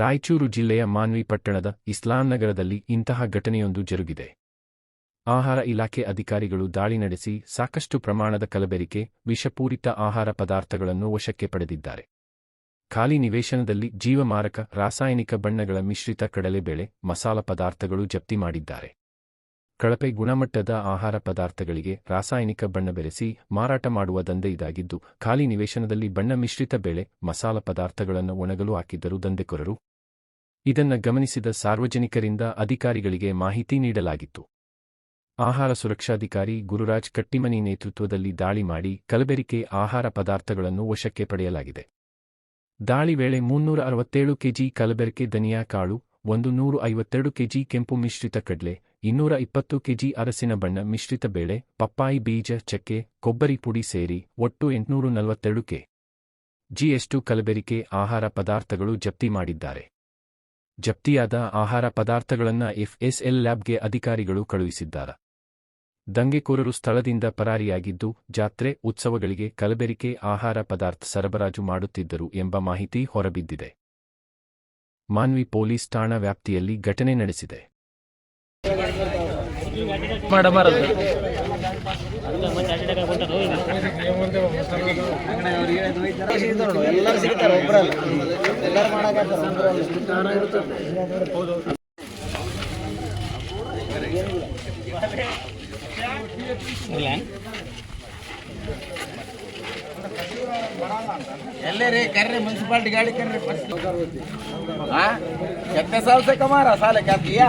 ರಾಯಚೂರು ಜಿಲ್ಲೆಯ ಮಾನ್ವಿ ಪಟ್ಟಣದ ಇಸ್ಲಾಂ ನಗರದಲ್ಲಿ ಇಂತಹ ಘಟನೆಯೊಂದು ಜರುಗಿದೆ. ಆಹಾರ ಇಲಾಖೆ ಅಧಿಕಾರಿಗಳು ದಾಳಿ ನಡೆಸಿ ಸಾಕಷ್ಟು ಪ್ರಮಾಣದ ಕಲಬೆರಿಕೆ, ವಿಷಪೂರಿತ ಆಹಾರ ಪದಾರ್ಥಗಳನ್ನು ವಶಕ್ಕೆ ಪಡೆದಿದ್ದಾರೆ. ಖಾಲಿ ನಿವೇಶನದಲ್ಲಿ ಜೀವಮಾರಕ ರಾಸಾಯನಿಕ ಬಣ್ಣಗಳ ಮಿಶ್ರಿತ ಕಡಲೆಬೇಳೆ, ಮಸಾಲ ಪದಾರ್ಥಗಳು ಜಪ್ತಿ ಮಾಡಿದ್ದಾರೆ. ಕಳಪೆ ಗುಣಮಟ್ಟದ ಆಹಾರ ಪದಾರ್ಥಗಳಿಗೆ ರಾಸಾಯನಿಕ ಬಣ್ಣ ಬೆರೆಸಿ ಮಾರಾಟ ಮಾಡುವ ದಂಧೆ ಇದಾಗಿದ್ದು, ಖಾಲಿ ನಿವೇಶನದಲ್ಲಿ ಬಣ್ಣ ಮಿಶ್ರಿತ ಬೆಳೆ, ಮಸಾಲ ಪದಾರ್ಥಗಳನ್ನು ಒಣಗಲು ಹಾಕಿದ್ದರು ದಂಧೆಕೋರರು. ಇದನ್ನ ಗಮನಿಸಿದ ಸಾರ್ವಜನಿಕರಿಂದ ಅಧಿಕಾರಿಗಳಿಗೆ ಮಾಹಿತಿ ನೀಡಲಾಗಿತ್ತು. ಆಹಾರ ಸುರಕ್ಷಾಧಿಕಾರಿ ಗುರುರಾಜ್ ಕಟ್ಟಿಮನಿ ನೇತೃತ್ವದಲ್ಲಿ ದಾಳಿ ಮಾಡಿ ಕಲಬೆರಿಕೆ ಆಹಾರ ಪದಾರ್ಥಗಳನ್ನು ವಶಕ್ಕೆ ಪಡೆಯಲಾಗಿದೆ. ದಾಳಿ ವೇಳೆ ಮುನ್ನೂರ ಅರವತ್ತೇಳು ಕೆಜಿ ಕಲಬೆರಕೆ ಧನಿಯಾ ಕಾಳು, ಒಂದು ನೂರು ಐವತ್ತೆರಡು ಕೆಜಿ ಕೆಂಪು ಮಿಶ್ರಿತ ಕಡ್ಲೆ ಇನ್ನೂರ ಇಪ್ಪತ್ತು ಕೆಜಿ ಅರಸಿನ ಬಣ್ಣ ಮಿಶ್ರಿತ ಬೇಳೆ, ಪಪ್ಪಾಯಿ ಬೀಜ, ಚಕ್ಕೆ, ಕೊಬ್ಬರಿ ಪುಡಿ ಸೇರಿ ಒಟ್ಟು ಎಂಟುನೂರು ನಲವತ್ತೆರಡು ಕೆ. ಜಿಯಷ್ಟು ಕಲಬೆರಿಕೆ ಆಹಾರ ಪದಾರ್ಥಗಳು ಜಪ್ತಿ ಮಾಡಿದ್ದಾರೆ. ಜಪ್ತಿಯಾದ ಆಹಾರ ಪದಾರ್ಥಗಳನ್ನ ಎಫ್ಎಸ್ಎಲ್ ಲ್ಯಾಬ್ಗೆ ಅಧಿಕಾರಿಗಳು ಕಳುಹಿಸಿದ್ದಾರೆ. ದಂಗೆಕೋರರು ಸ್ಥಳದಿಂದ ಪರಾರಿಯಾಗಿದ್ದು, ಜಾತ್ರೆ, ಉತ್ಸವಗಳಿಗೆ ಕಲಬೆರಿಕೆ ಆಹಾರ ಪದಾರ್ಥ ಸರಬರಾಜು ಮಾಡುತ್ತಿದ್ದರು ಎಂಬ ಮಾಹಿತಿ ಹೊರಬಿದ್ದಿದೆ. ಮಾನ್ವಿ ಪೊಲೀಸ್ ಠಾಣಾ ವ್ಯಾಪ್ತಿಯಲ್ಲಿ ಘಟನೆ ನಡೆಸಿದೆ. ಮಾಡಬಾರದು. ಎಲ್ಲರೂ ಎಲ್ಲೇ ರೀ? ಕರ್ರಿ ಮುನ್ಸಿಪಾಲ್ಟಿ ಗಾಡಿ ಕರ್ರಿ ಫಸ್ಟ್ ಕೆತ್ತ ಸಾಲ್ಸೆ ಕಮಾರ ಸಾಲೆ ಕ್ಯಾತಿಯಾ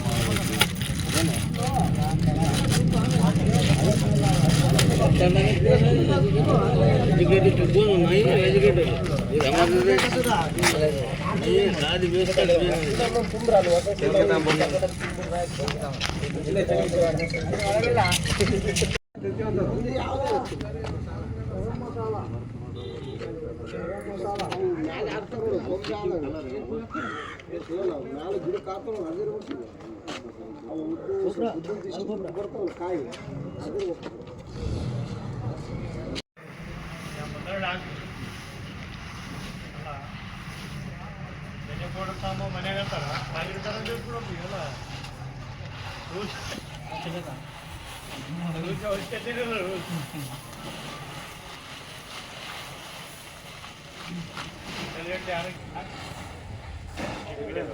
ಅದು ಕಲರ್ ಪ್ಯಾಕೆಟ್ ಇತ್ತು ನೋಡೋಣ ತಗೊಂಡಾರು ಲಿಕ್ವಿಡ್ ಏನ ನಂಬರ್ ಒನ್ ಎರಡು ನಂಬರ್ ದಂಧೆಯಾಗಿ ಸದ್ಯ ಹಾ ತಗೋಬೇಕು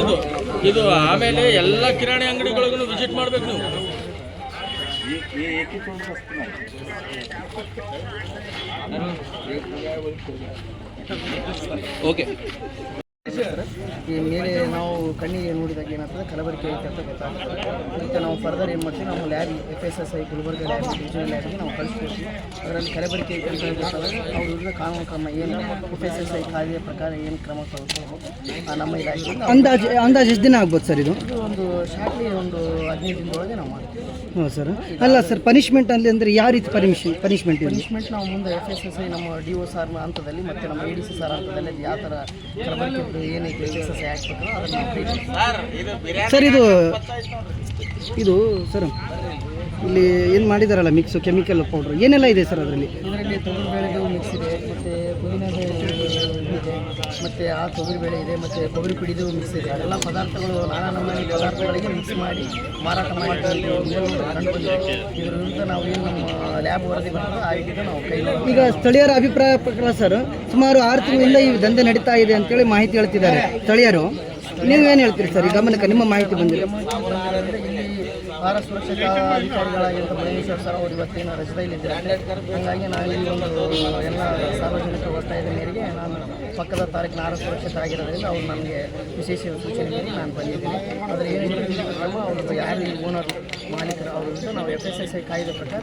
ಇದು ಇದು ಆಮೇಲೆ ಎಲ್ಲ ಕಿರಾಣಿ ಅಂಗಡಿಗಳಿಗೂ ವಿಸಿಟ್ ಮಾಡ್ಬೇಕು ನೀವು. ಓಕೆ ಮೇಲೆ ನಾವು ಕಣ್ಣಿಗೆ ಏನಾಗ್ತದೆ? ಕಲಬೆರಕೆ ಐತೆ ಅಂತ ಗೊತ್ತಾಗ್ತದೆ. ಅದಕ್ಕೆ ನಾವು ಫರ್ದರ್ ಏನು ಮಾಡ್ತೀವಿ? ನಾವು lab F S S I Gulbarga lab regional ಲ್ಯಾಬ್ಗೆ ನಾವು ಕಳಿಸ್ಕೊಡ್ತೀವಿ. ಅದರಲ್ಲಿ ಕಲಬೆರಕೆ ಐತೆ ಅಂತ ಗೊತ್ತಾದಾಗ ಅವ್ರ ವಿರುದ್ಧ ಕಾನೂನು ಕ್ರಮ ಏನು ಎಫ್ ಎಸ್ ಎಸ್ ಐ ಕಾಯ್ದೆಯ ಪ್ರಕಾರ ಏನು ಕ್ರಮ ತಗೋಬೇಕು ಆ ನಮ್ಮ ಇಲಾಖೆಯಿಂದ ಅಂದಾಜು ಅಂದಾಜು ಎಷ್ಟು ದಿನ ಆಗ್ಬೋದು ಸರ್ ಇದು? ಇದು ಒಂದು ಶಾರ್ಟ್ಲಿ ಒಂದು ಹದಿನೈದು ದಿನದೊಳಗೆ ನಾವು ಮಾಡ್ತೀವಿ. ಹ್ಞೂ ಸರ್. ಅಲ್ಲ ಸರ್ ಪನಿಷ್ಮೆಂಟ್ ಅಲ್ಲಿ ಅಂದರೆ ಯಾವ ರೀತಿ ಪನಿಷ್ ಪನಿಷ್ಮೆಂಟ್ ಇದೆ ಪನಿಷ್ಮೆಂಟ್ ನಾವು ಮುಂದೆ ಎಫ್ ಎಸ್ ಎಸ್ ಐ ನಮ್ಮ ಡಿ ಒ ಸಾರ್ ಹಂತದಲ್ಲಿ ಮತ್ತು ನಮ್ಮ ಎ ಡಿ ಸಿ ಸಾರ್ ಹಂತದಲ್ಲಿ ಅದು ಯಾವ ಥರ ಕಲಬೆರಕೆ ಏನೈತೆ ಎಫ್ ಎಸ್ ಎಸ್ ಐ ಹಾಕ್ಬೇಕು ಅದನ್ನು. ಸರ್ ಇದು ಇದು ಸರ್ ಇಲ್ಲಿ ಏನು ಮಾಡಿದಾರಲ್ಲ ಮಿಕ್ಸು ಕೆಮಿಕಲ್ ಪೌಡ್ರ್ ಏನೆಲ್ಲ ಇದೆ ಸರ್ ಅದರಲ್ಲಿ? ಇದರಲ್ಲಿ ತೊಗರಿ ಬೇಳೆದು ಮಿಕ್ಸ್ ಇದೆ ಮತ್ತು ಪುದೀನದ ಇದೆ ಮತ್ತು ಆ ತೊಗರಿ ಬೇಳೆ ಇದೆ ಮತ್ತು ಕೊಬ್ಬರಿ ಪಿಡಿದು ಮಿಕ್ಸ್ ಇದೆ. ಎಲ್ಲ ಪದಾರ್ಥಗಳು ನಾನಾ ನಮೂನೆ ಪದಾರ್ಥಗಳಿಗೆ ಮಿಕ್ಸ್ ಮಾಡಿ ಮಾರಾಟ ಮಾಡ್ತಾ ಇದರಿಂದ ನಾವು ಏನು ನಮ್ಮ ಲ್ಯಾಬ್ ವರದಿ ಬರ್ತದೆ ಆ ರೀತಿ ನಾವು ಕೈ ಈಗ ಸ್ಥಳೀಯರ ಅಭಿಪ್ರಾಯ ಪ್ರಕಾರ ಸರ್ ಸುಮಾರು ಆರು ತಿಂಗಳಿಂದ ಈ ದಂಧೆ ನಡೀತಾ ಇದೆ ಅಂತೇಳಿ ಮಾಹಿತಿ ಹೇಳ್ತಿದ್ದಾರೆ ಸ್ಥಳೀಯರು. ನೀವೇನು ಹೇಳ್ತೀರಿ ಸರ್? ಈ ಗಮನಕ್ಕೆ ನಿಮ್ಮ ಮಾಹಿತಿ ಬಂದಿದೆ ಭಾರ ಸುರಕ್ಷತಾ ಅಧಿಕಾರಿಗಳಾಗಿರುವಂಥ ಮಹೇಶ್ವರ್ ಸರ್ ಅವರು ಇವತ್ತಿನ ರಜದಲ್ಲಿದ್ದಾರೆ? ಹಾಗಾಗಿ ನಾನು ಈ ಒಂದು ಎಲ್ಲ ಸಾರ್ವಜನಿಕ ಒತ್ತಾಯದ ಮೇರೆಗೆ ನಾನು ಪಕ್ಕದ ತಾರೀಕಿನ ಆಹಾರ ಸುರಕ್ಷತೆ ಆಗಿರೋದ್ರಿಂದ ಅವರು ನನಗೆ ವಿಶೇಷ ಸೂಚನೆ ಮೇಲೆ ನಾನು ಬಂದಿದ್ದೀನಿ. ಆದರೆ ಏನು ಕ್ರಮ ಅವರು ಯಾರು ಈ ಓನರ್ ಮಾಲೀಕರು ಅವರು ನಾವು ಎಫ್ ಎಸ್ ಎಸ್ ಐ ಕಾಯ್ದೆ ಪ್ರಕಾರ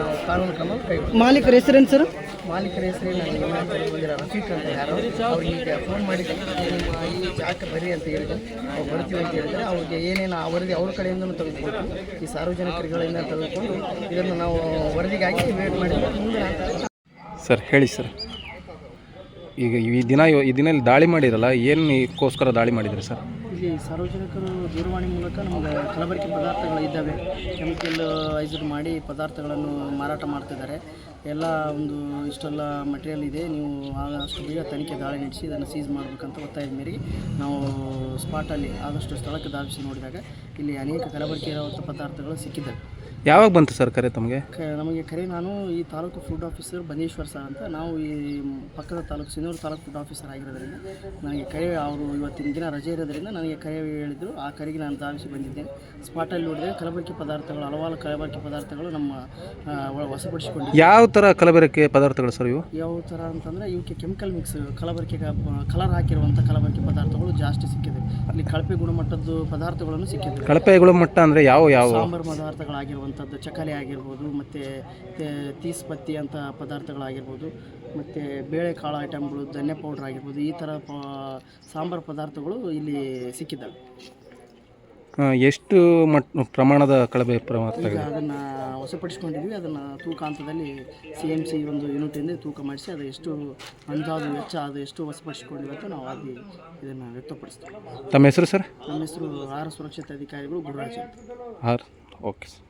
ನಾವು ಕಾನೂನು ಕ್ರಮ ಕೈಗೊಂಡು ಮಾಲೀಕರ ಹೆಸರೇನು ಸರ್? ಮಾಲೀಕರ ಹೆಸರು ನನಗೆ ಗಮನಕ್ಕೆ ಬಂದಿರೋ ರಫೀಕ್ ಅಂತ ಯಾರು ಅವ್ರಿಗೆ ಫೋನ್ ಮಾಡಿ ನಿಮ್ಮ ಈ ಜಾಗಕ್ಕೆ ಬರ್ರಿ ಅಂತ ಹೇಳಿದ್ರು. ಅವ್ರು ಬರ್ತೀವಿ ಅಂತ ಹೇಳಿದ್ರೆ. ಅವ್ರಿಗೆ ಏನೇನು ಆ ವರದಿ ಅವ್ರ ಕಡೆಯಿಂದನೂ ತೆಗೆದುಕೊಂಡು ಈ ಸಾರ್ವಜನಿಕರುಗಳಿಂದ ತೆಗೆದುಕೊಂಡು ಇದನ್ನು ನಾವು ವರದಿಗಾಗಿ ವೇಟ್ ಮಾಡಿದ್ರೆ ಮುಂದೆ ಸರ್ ಹೇಳಿ ಸರ್. ಈಗ ಈ ದಿನ ಈ ದಿನ ದಾಳಿ ಮಾಡಿರಲ್ಲ ಏನಕ್ಕೋಸ್ಕರ ದಾಳಿ ಮಾಡಿದ್ರಿ ಸರ್? ಇಲ್ಲಿ ಸಾರ್ವಜನಿಕರು ದೂರವಾಣಿ ಮೂಲಕ ನಮಗೆ ಕಲಬೆರಕೆ ಪದಾರ್ಥಗಳು ಇದ್ದಾವೆ. ಕೆಮಿಕಲ್ ಐಸ್ಡ್ ಮಾಡಿ ಪದಾರ್ಥಗಳನ್ನು ಮಾರಾಟ ಮಾಡ್ತಿದ್ದಾರೆ. ಎಲ್ಲ ಒಂದು ಇಷ್ಟೆಲ್ಲ ಮಟೀರಿಯಲ್ ಇದೆ. ನೀವು ಆದಷ್ಟು ಬೇಗ ತನಿಖೆ ದಾಳಿ ನಡೆಸಿ, ಇದನ್ನು ಸೀಸ್ ಮಾಡಬೇಕಂತ ಒತ್ತಾಯದ ಮೇರೆಗೆ. ನಾವು ಸ್ಪಾಟಲ್ಲಿ ಆದಷ್ಟು ಸ್ಥಳಕ್ಕೆ ಧಾವಿಸಿ ನೋಡಿದಾಗ ಇಲ್ಲಿ ಅನೇಕ ಕಲಬರಿಕೆ ಇರುವಂಥ ಪದಾರ್ಥಗಳು ಸಿಕ್ಕಿದ್ದಾವೆ. ಯಾವಾಗ ಬಂತು ಸರ್ ಕರೆ ತಮಗೆ? ಕ ನಮಗೆ ಕರೆ ನಾನು ಈ taluk food officer Bandeshwar sir ಅಂತ. ನಾವು ಈ ಪಕ್ಕದ ತಾಲೂಕು ಸಿನ್ನೂರು ತಾಲೂಕು ಫುಡ್ ಆಫೀಸರ್ ಆಗಿರೋದ್ರಿಂದ ನನಗೆ ಕರೆ ಅವರು ಇವತ್ತಿನ ದಿನ ರಜೆ ಇರೋದ್ರಿಂದ ನನಗೆ ಕರೆ ಹೇಳಿದರು. ಆ ಕರೆಗೆ ನಾನು ಧಾವಿಸಿ ಬಂದಿದ್ದೆ. ಸ್ಪಾಟಲ್ಲಿ ನೋಡಿದರೆ ಕಲಬೆರಕೆ ಪದಾರ್ಥಗಳು ಹಲವಾರು ಕಲಬೆರಕೆ ಪದಾರ್ಥಗಳು ನಮ್ಮ ಆ, ಒಳ- ವಶಪಡಿಸಿಕೊಂಡಿದ್ದೆ ಯಾವ ಥರ ಕಲಬೆರಕೆ ಪದಾರ್ಥಗಳು ಸರ್ ಇವು? ಯಾವ ಥರ ಅಂತಂದರೆ ಇವಕ್ಕೆ ಕೆಮಿಕಲ್ ಮಿಕ್ಸ್ ಕಲಬೆರಕೆ ಕಲರ್ ಹಾಕಿರುವಂಥ ಕಲಬೆರಕೆ ಪದಾರ್ಥಗಳು ಜಾಸ್ತಿ ಸಿಕ್ಕಿದೆ. ಇಲ್ಲಿ ಕಳಪೆ ಗುಣಮಟ್ಟದ್ದು ಪದಾರ್ಥಗಳನ್ನು ಸಿಕ್ಕಿದೆ. ಕಳಪೆ ಗುಣಮಟ್ಟ ಅಂದರೆ ಯಾವ ಯಾವ? ಸಾಂಬಾರು ಪದಾರ್ಥಗಳಾಗಿರುವಂಥದ್ದು ಚಕಲಿ ಆಗಿರ್ಬೋದು ಮತ್ತು ತೀಸ್ ಪತ್ತಿ ಅಂತ ಪದಾರ್ಥಗಳಾಗಿರ್ಬೋದು ಮತ್ತು ಬೇಳೆಕಾಳು ಐಟಮ್ಗಳು ಧನ್ಯ ಪೌಡ್ರ್ ಆಗಿರ್ಬೋದು ಈ ಥರ ಪ ಸಾಂಬಾರು ಪದಾರ್ಥಗಳು ಇಲ್ಲಿ ಸಿಕ್ಕಿದ್ದಾವೆ. ಎಷ್ಟು ಮಟ್ ಪ್ರಮಾಣದ ಕಳಬೆ ಪ್ರಮಾಣ ಈಗ ಅದನ್ನು ವಶಪಡಿಸ್ಕೊಂಡಿದ್ವಿ ಅದನ್ನು ತೂಕ ಹಂತದಲ್ಲಿ ಸಿ ಎಂ ಸಿ ಒಂದು ಯೂನಿಟಿಂದ ತೂಕ ಮಾಡಿಸಿ ಅದು ಎಷ್ಟು ಅಂದಾಜು ವೆಚ್ಚ ಅದು ಎಷ್ಟು ವಶಪಡಿಸ್ಕೊಂಡಿವೆ ಅಂತ ನಾವು ಅಲ್ಲಿ ಇದನ್ನು ವ್ಯಕ್ತಪಡಿಸ್ತೀವಿ. ತಮ್ಮ ಹೆಸರು ಸರ್? ನಮ್ಮ ಹೆಸರು ಆಹಾರ ಸುರಕ್ಷತಾ ಅಧಿಕಾರಿಗಳು ಗುರುರಾಜ್ ಅಂತ. ಹಾಂ ಓಕೆ ಸರ್.